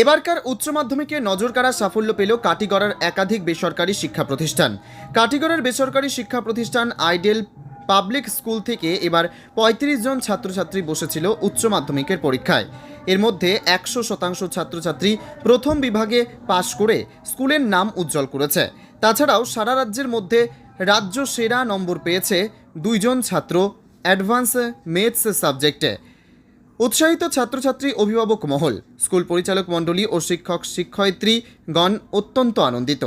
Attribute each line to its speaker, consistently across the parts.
Speaker 1: এবারকার উচ্চ মাধ্যমিকে নজর কাড়া সাফল্য পেল কাটিগড়ার একাধিক বেসরকারি শিক্ষা প্রতিষ্ঠান। কাটিগড়ার বেসরকারি শিক্ষা প্রতিষ্ঠান আইডেল পাবলিক স্কুল থেকে এবার পঁয়ত্রিশ জন ছাত্রছাত্রী বসেছিল উচ্চ মাধ্যমিকের পরীক্ষায়। এর মধ্যে একশো শতাংশ ছাত্রছাত্রী প্রথম বিভাগে পাশ করে স্কুলের নাম উজ্জ্বল করেছে। তাছাড়াও সারা রাজ্যের মধ্যে রাজ্য সেরা নম্বর পেয়েছে দুইজন ছাত্র অ্যাডভান্স মেথস সাবজেক্টে। উৎসাহিত ছাত্রছাত্রী অভিভাবক মহল, স্কুল পরিচালক মণ্ডলী ও শিক্ষক শিক্ষয়িত্রীগণ অত্যন্ত আনন্দিত।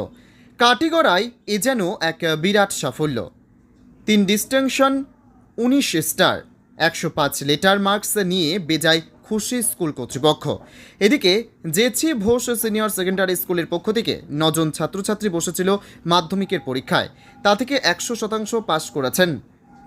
Speaker 1: কাটিগড়ায় এ যেন এক বিরাট সাফল্য। তিন ডিস্টিংশন, উনিশ স্টার, একশো পাঁচ লেটার মার্কস নিয়ে বেজায় খুশি স্কুল কর্তৃপক্ষ। এদিকে, জেছি ঘোষ সিনিয়র সেকেন্ডারি স্কুলের পক্ষ থেকে নজন ছাত্রছাত্রী বসেছিল মাধ্যমিকের পরীক্ষায়। তা থেকে একশো শতাংশ পাশ করেছেন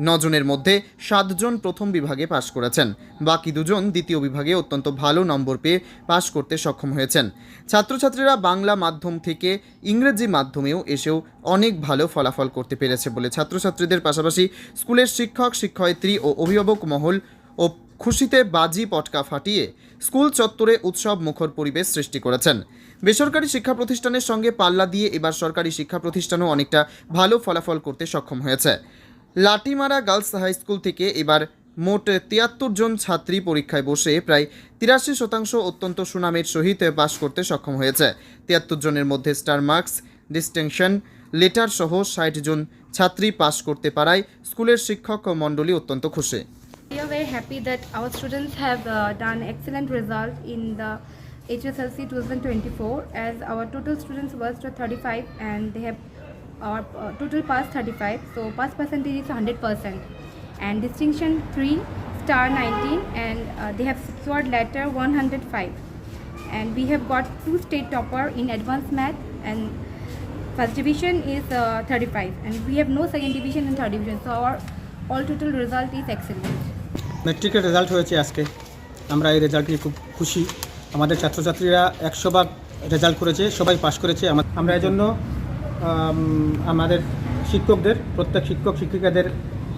Speaker 1: নজনের মধ্যে সাতজন প্রথম বিভাগে পাশ করেছেন। বাকি দুজন দ্বিতীয় বিভাগে অত্যন্ত ভালো নম্বর পেয়ে পাশ করতে সক্ষম হয়েছেন। ছাত্রছাত্রীরা বাংলা মাধ্যম থেকে ইংরেজি মাধ্যমেও এসেও অনেক ভালো ফলাফল করতে পেরেছে বলে ছাত্রছাত্রীদের পাশাপাশি স্কুলের শিক্ষক, শিক্ষয়িত্রী ও অভিভাবক মহল ও খুশিতে বাজি পটকা ফাটিয়ে স্কুল চত্বরে উৎসব মুখর পরিবেশ সৃষ্টি করেছেন। বেসরকারি শিক্ষা প্রতিষ্ঠানের সঙ্গে পাল্লা দিয়ে এবার সরকারি শিক্ষা প্রতিষ্ঠানও অনেকটা ভালো ফলাফল করতে সক্ষম হয়েছে। লাটিমারা গার্লস হাই স্কুল থেকে এবার মোট তিয়াত্তর জন ছাত্রী পরীক্ষায় বসে প্রায় তিরাশি শতাংশ অত্যন্ত সুনামের সহিত পাশ করতে সক্ষম হয়েছে। তিয়াত্তর জনের মধ্যে স্টার মার্কস ডিস্টিংশন লেটার সহ ষাট জন ছাত্রী পাশ করতে পারায় স্কুলের শিক্ষক মণ্ডলী অত্যন্ত খুশি।
Speaker 2: We are very happy that our students have uh, done excellent result in the HSLC 2024 as our total students to 35 and they have our uh, total pass 35 so pass percentage is 100% and distinction 3 star 19 and uh, they have secured letter 105 and we have got two state topper in advanced math and first division is uh, 35 and we have no second division and third division so our all total result is excellent
Speaker 3: ম্যাট্রিকের result হয়েছে আজকে আমরা এই result নিয়ে খুব খুশি আমাদের ছাত্রছাত্রীরা একশো বার রেজাল্ট করেছে সবাই পাশ করেছে আমা- আমরা এজন্য আম, আমাদের শিক্ষকদের, প্রত্যেক শিক্ষক, শিক্ষিকাদের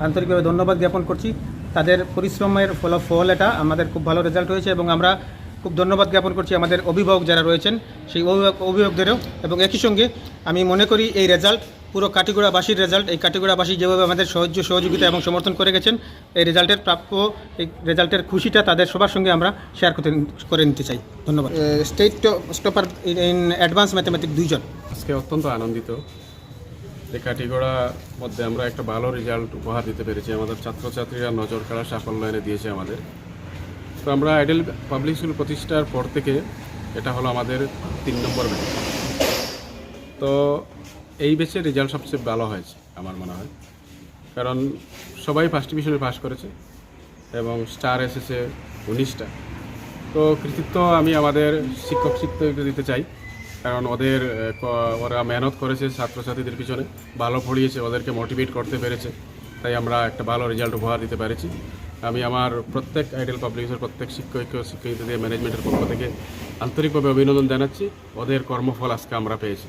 Speaker 3: আন্তরিকভাবে ধন্যবাদ জ্ঞাপন করছি। তাদের পরিশ্রমের ফলাফল ফল এটা, আমাদের খুব ভালো রেজাল্ট হয়েছে এবং আমরা খুব ধন্যবাদ জ্ঞাপন করছি আমাদের অভিভাবক যারা রয়েছেন, সেই অভিভাবক, অভিভাবকদেরও। এবং একই সঙ্গে আমি মনে করি এই রেজাল্ট পুরো কাটিগোড়াবাসীর রেজাল্ট এই কাটিগোড়াবাসী যেভাবে আমাদের সাহায্য সহযোগিতা এবং সমর্থন করে গেছেন এই রেজাল্টের প্রাপ্য এই রেজাল্টের খুশিটা তাদের সবার সঙ্গে আমরা শেয়ার করতে করে নিতে চাই। ধন্যবাদ। State topper in advance mathematic দুইজন।
Speaker 4: আজকে অত্যন্ত আনন্দিত। এই কাটিগড়ার মধ্যে আমরা একটা ভালো রেজাল্ট উপহার দিতে পেরেছি। আমাদের ছাত্রছাত্রীরা নজর কাড়া সাফল্য এনে দিয়েছে আমাদের। তো আমরা আইডেল পাবলিক স্কুল প্রতিষ্ঠার পর থেকে এটা হলো আমাদের তিন নম্বর ব্যাচ তো এই ব্যাচের রেজাল্ট সবচেয়ে ভালো হয়েছে, আমার মনে হয়। কারণ সবাই ফার্স্ট ডিভিশনে পাস করেছে এবং স্টার এসেছে উনিশটা। তো কৃতিত্ব আমি আমাদের শিক্ষক শিক্ষকদের দিতে চাই, কারণ ওদের ওরা মেহনত করেছে ছাত্রছাত্রীদের পিছনে, ভালো পড়িয়েছে, ওদেরকে মোটিভেট করতে পেরেছে, তাই আমরা একটা ভালো রেজাল্ট উপহার দিতে পেরেছি। আমি আমার প্রত্যেক আইডেল পাবলিকের প্রত্যেক শিক্ষক শিক্ষকদের ম্যানেজমেন্টের পক্ষ থেকে আন্তরিকভাবে অভিনন্দন জানাচ্ছি। ওদের কর্মফল আজকে আমরা পেয়েছি।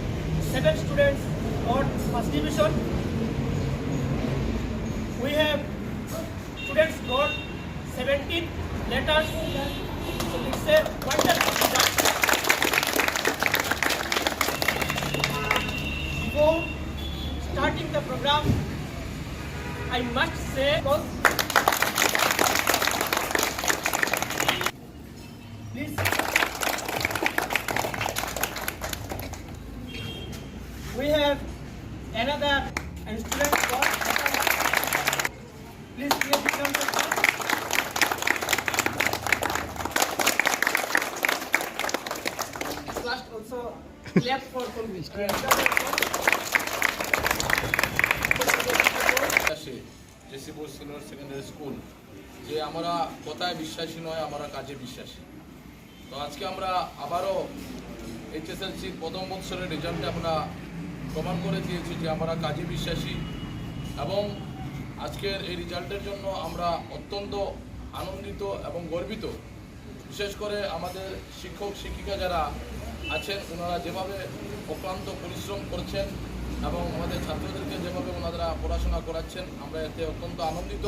Speaker 5: seven students got first division we have students got 17 letters. So it's a wonderful result. Before starting the program, I must say, We have another and student got Please give the round. Last also clap for.
Speaker 6: আসে জেসিপুর senior secondary school যে আমরা কথায় বিশ্বাসী নয় আমরা কাজে বিশ্বাসী তো আজকে আমরা আবারও এইচএসএলসির প্রথম বৎসরের রেজাল্টে আমরা প্রমাণ করে দিয়েছি যে আমরা কাজে বিশ্বাসী। এবং আজকের এই রেজাল্টের জন্য আমরা অত্যন্ত আনন্দিত এবং গর্বিত। বিশেষ করে আমাদের শিক্ষক, শিক্ষিকা যারা আছেন, ওনারা যেভাবে অক্লান্ত পরিশ্রম করছেন এবং আমাদের ছাত্রদেরকে যেভাবে ওনারা পড়াশোনা করাচ্ছেন, আমরা এতে অত্যন্ত আনন্দিত।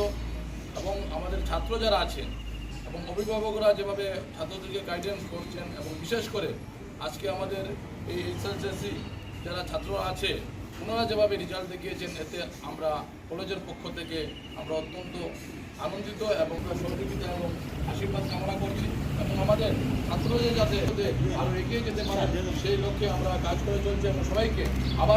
Speaker 6: এবং আমাদের ছাত্র যারা আছেন এবং অভিভাবকরা যেভাবে ছাত্রদেরকে গাইডেন্স করছেন এবং বিশেষ করে আজকে আমাদের এই এসএসএসসি যারা ছাত্র আছে, ওনারা যেভাবে রেজাল্ট দেখিয়েছেন, এতে আমরা কলেজের পক্ষ থেকে আমরা অত্যন্ত আনন্দিত এবং সহযোগিতা এবং আশীর্বাদ কামনা করছি। এবং আমাদের ছাত্র যে যাতে আরও এগিয়ে যেতে পারে, সেই লক্ষ্যে আমরা কাজ করে চলছি। এবং সবাইকে আবার